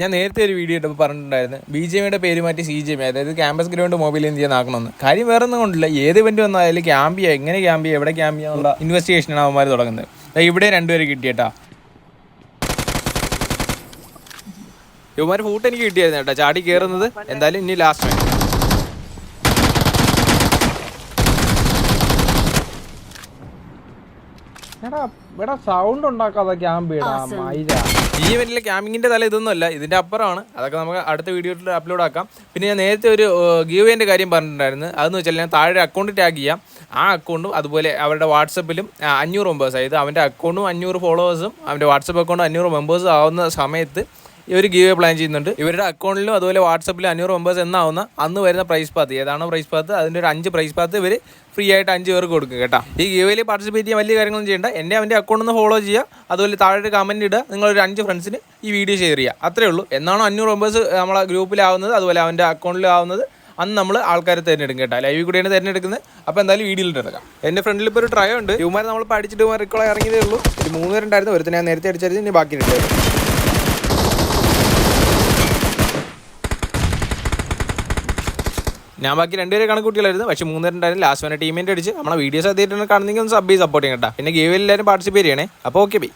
ഞാൻ നേരത്തെ ഒരു വീഡിയോ ഇട്ടപ്പോൾ പറഞ്ഞിട്ടുണ്ടായിരുന്നു. ബി ജെ മിയുടെ പേര് മാറ്റി സി ജെ മി അതായത് ക്യാമ്പസ് ഗ്രൗണ്ട് മൊബൈൽ ഇന്ത്യ ആക്കണമെന്ന്. കാര്യം വേറെ ഒന്നും കൊണ്ടില്ല. ഏത് ഇവന്റ് വന്നാലും ക്യാമ്പ് ചെയ്യുക എങ്ങനെ ക്യാമ്പ് ചെയ്യുക എവിടെ ക്യാമ്പ് ചെയ്യാന്നുള്ള ഇൻവെസ്റ്റിഗേഷനാണ് അവന്മാർ തുടങ്ങുന്നത്. ഇവിടെ രണ്ടുപേരെ കിട്ടിയേട്ടാ. ഇവന്മാർ ഫൂട്ട് എനിക്ക് കിട്ടിയായിരുന്നു കേട്ടോ. ചാടി കയറുന്നത് എന്തായാലും ഇനി ലാസ്റ്റ് ഇവിടെ സൗണ്ട് ഉണ്ടാക്കാതെ ക്യാമ്പ് ചെയ്യടാ ഈ ഇവന്റിലെ ക്യാമ്പിങ്ങിന്റെ തല ഇതൊന്നുമല്ല ഇതിന്റെ അപ്പുറമാണ്. അതൊക്കെ നമുക്ക് അടുത്ത വീഡിയോയിൽ അപ്ലോഡ് ആക്കാം. പിന്നെ ഞാൻ നേരത്തെ ഒരു ഗീവേന്റെ കാര്യം പറഞ്ഞിട്ടുണ്ടായിരുന്നു. അതെന്ന് വെച്ചാൽ ഞാൻ താഴെ അക്കൗണ്ട് ടാഗ് ചെയ്യാം. ആ അക്കൗണ്ടും അതുപോലെ അവരുടെ വാട്സപ്പിലും അഞ്ഞൂറ് മെമ്പേഴ്സ് അതായത് അവന്റെ അക്കൗണ്ടും അഞ്ഞൂറ് ഫോളോവേഴ്സും അവന്റെ വാട്സപ്പ് അക്കൗണ്ടും അഞ്ഞൂറ് മെമ്പേഴ്സും ആവുന്ന സമയത്ത് ഇവർ ഗീവ് പ്ലാൻ ചെയ്യുന്നുണ്ട്. ഇവരുടെ അക്കൗണ്ടിലും അതുപോലെ വാട്സപ്പിലും അഞ്ഞൂറ് മെമ്പേഴ്സ് എന്നാവുന്ന അന്ന് വരുന്ന പ്രൈസ് പാത്ത് ഏതാണോ പ്രൈസ് പാത്ത് അതിന്റെ ഒരു അഞ്ച് പ്രൈസ് പാത്ത് ഇവർ ഫ്രീ ആയിട്ട് അഞ്ച് പേർക്ക് കൊടുക്കും കേട്ടോ. ഈ ഗീവയിൽ പാർട്ടിസിപ്പേറ്റ് ചെയ്യാൻ വലിയ കാര്യങ്ങളൊന്നും ചെയ്യേണ്ട. എന്റെ അവന്റെ അക്കൗണ്ട് ഒന്ന് ഫോളോ ചെയ്യുക. അതുപോലെ താഴെ ഒരു കമന്റ് ഇടുക. നിങ്ങളൊരു അഞ്ച് ഫ്രണ്ട്സിന് ഈ വീഡിയോ ഷെയർ ചെയ്യുക. അത്രേ ഉള്ളൂ. എന്നാണോ അഞ്ഞൂറ് മെമ്പേഴ്സ് നമ്മളെ ഗ്രൂപ്പിലാവുന്നത് അതുപോലെ അവന്റെ അക്കൗണ്ടിലാവുന്നത് അന്ന് നമ്മൾ ആൾക്കാരെ തിരഞ്ഞെടുക്കും കേട്ടോ. ലൈവിൽ കൂടിയാണ് തിരഞ്ഞെടുക്കുന്നത്. അപ്പോൾ എന്തായാലും വീഡിയോയിൽ എടുക്കാം എന്റെ ഫ്രണ്ടിൽ ഇപ്പോൾ ഒരു ട്രൈ ഉണ്ട്. ഇവന്മാർ നമ്മൾ പഠിച്ചിട്ട് ഇവന്മാർ ഇറങ്ങിയതേ ഉള്ളൂ. ഒരു മൂന്ന് പേരുണ്ടായിരുന്നു. ഒരുത്തനെ ഞാൻ നേരത്തെ അടിച്ചായിരുന്നു ഇനി ബാക്കി ഉണ്ടായിരുന്നു ഞാൻ ബാക്കി രണ്ടുപേരെ കണക്ക് കണക്കൂട്ടികളായിരുന്നു പക്ഷേ മൂന്നുപേരുണ്ടായിരുന്നു ലാസ്റ്റ് വരെ ടീമിന്റെ അടിച്ച്. നമ്മളെ വീഡിയോസ് ആദ്യമായിട്ടാണ് കാണുന്നെങ്കിൽ ഒന്ന് സബ് ചെയ്ത് സപ്പോർട്ട് കേട്ടോ. പിന്നെ ഗെയിമിൽ എല്ലാവരും പാർട്ടിസിപ്പേറ്റ് ചെയ്യണേ. അപ്പോൾ ഓക്കെ ബൈ